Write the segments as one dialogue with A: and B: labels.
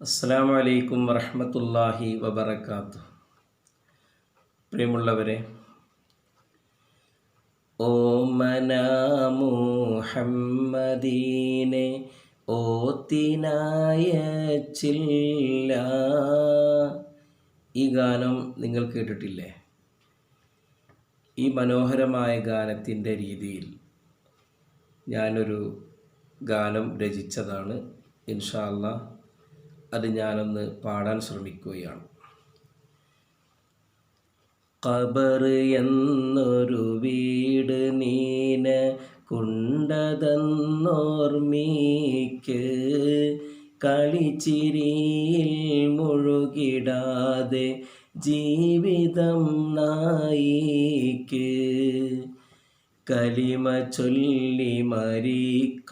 A: അസ്സാം വലൈക്കും വറഹമത്തല്ലാഹി വബർക്കാത്തു പ്രിയമുള്ളവരെ ഓമന മുഹമ്മദീനെ ഓത്തിനായച്ചില്ല ഈ ഗാനം നിങ്ങൾ കേട്ടിട്ടില്ലേ? ഈ മനോഹരമായ ഗാനത്തിന്റെ രീതിയിൽ ഞാനൊരു ഗാനം രചിച്ചതാണ്. ഇൻഷാല്ല അത് ഞാനൊന്ന് പാടാൻ ശ്രമിക്കുകയാണ്. കബർ എന്നൊരു വീട് നീന കുണ്ടതെന്നോർമ്മീക്ക് കളിച്ചിരിയിൽ മുഴുകിടാതെ ജീവിതം നായിക്ക് കലിമ ചൊല്ലി മരിക്കുവാനായി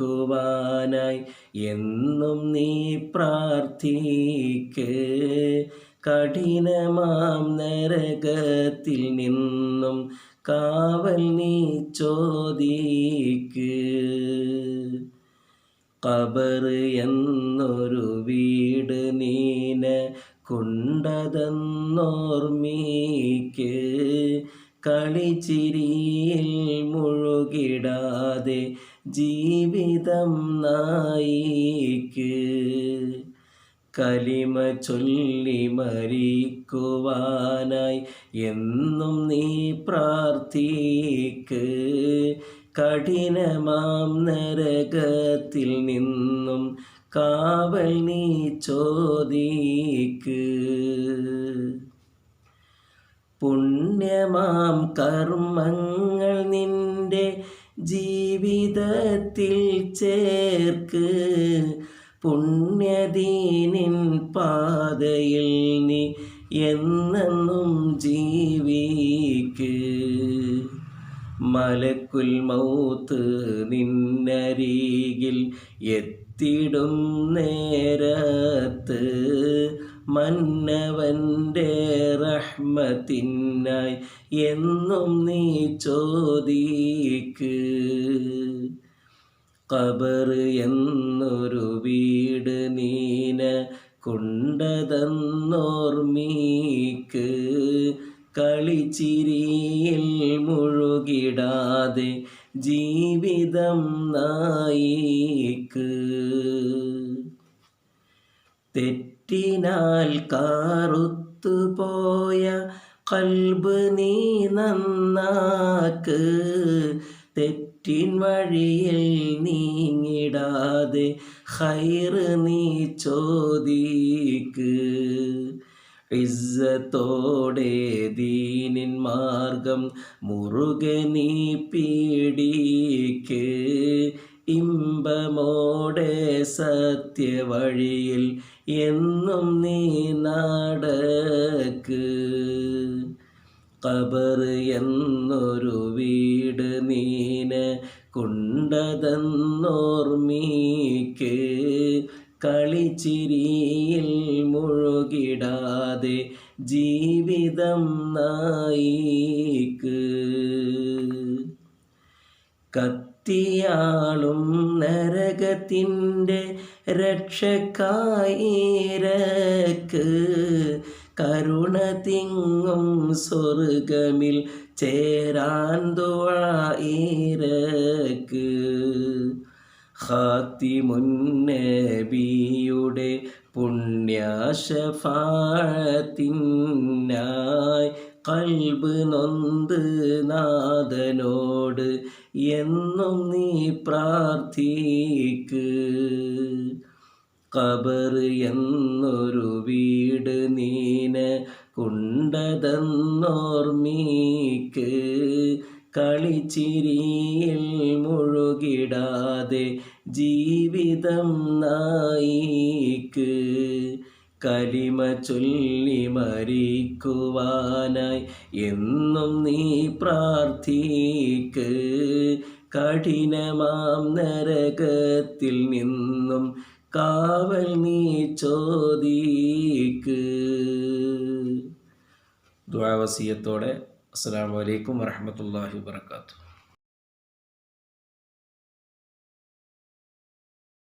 A: എന്നും നീ പ്രാർത്ഥിക്ക്. കഠിനമാം നരകത്തിൽ നിന്നും കാവൽ നീ ചോദിക്ക്. കബർ എന്നൊരു വീട് നീന കുണ്ടതെന്നോർമ്മീക്ക്. കളിച്ചിരിയിൽ മുഴുകിടാതെ ജീവിതം നായിക്ക്. കലിമ ചൊല്ലി മരിക്കുവാനായി എന്നും നീ പ്രാർത്ഥിക്ക്. കഠിനമാം നരകത്തിൽ നിന്നും കാവൽ നീ ചോദിക്ക്. പുണ്യമാം കർമ്മങ്ങൾ നിന്റെ ജീവിതത്തിൽ ചേർക്ക് പുണ്യദീനിൻ പാതയിൽ നീ എന്നെന്നും ജീവിക്ക്. മലക്കുൽ മൗത്ത് നിന്നരികിൽ എത്തിടും നേരത്ത് മന്നവന്റെ റഹ്മത്തിനായി എന്നും നീ ചോദിക്ക്. കബർ എന്നൊരു വീട് നീന കൊണ്ടതെന്നോർമ്മീക്ക്. കളിച്ചിരിയിൽ മുഴുകിടാതെ ജീവിതം നായിക്ക്. തെറ്റിനാൽ കാറുത്തുപോയ കൽബ് നീ നന്നാക്ക്. തെറ്റിൻ വഴിയിൽ നീങ്ങിടാതെ ഹൈറ് നീ ചോദിക്ക്. ഇസ്സത്തോടെ ദീനിൻ മാർഗം മുറുകെ നീ പീഡിക്ക്. ഇമ്പമോടെ സത്യവഴിയിൽ എന്നും നീ നാടക്ക്. കബർ എന്നൊരു വീട് നീന കൊണ്ടതെന്നോർമ്മീക്ക്. കളിച്ചിരിയിൽ മുഴുകിടാതെ ജീവിതം നായിക്ക്. കത്തിയാളും നരകത്തിന്റെ രക്ഷക്കായിരക്ക് കരുണ തിങ്ങും സ്വർഗമിൽ ചേരാൻ ദുവായിരക്ക് ഹാത്തി മുന്നബിയുടെ പുണ്യാശഫാത്തിനായി കൽബ് നൊന്ത് നാഥനോട് എന്നും നീ പ്രാർത്ഥിക്ക്. കബർ എന്നൊരു വീട് നീന കൊണ്ടതെന്നോർമ്മീക്ക്. കളിച്ചിരിയിൽ മുഴുകിടാതെ ജീവിതം നായിക്ക്. കലിമ ചൊല്ലി മരിക്കുവാനായി എന്നും നീ പ്രാർത്ഥിക്ക്. കഠിനമാം നരകത്തിൽ നിന്നും കാവൽ നീ ചോദിക്ക്. ദ്വാവസീയത്തോടെ അസ്സാം വലൈക്കും വരഹമത്തല്ലാഹി വാത്തു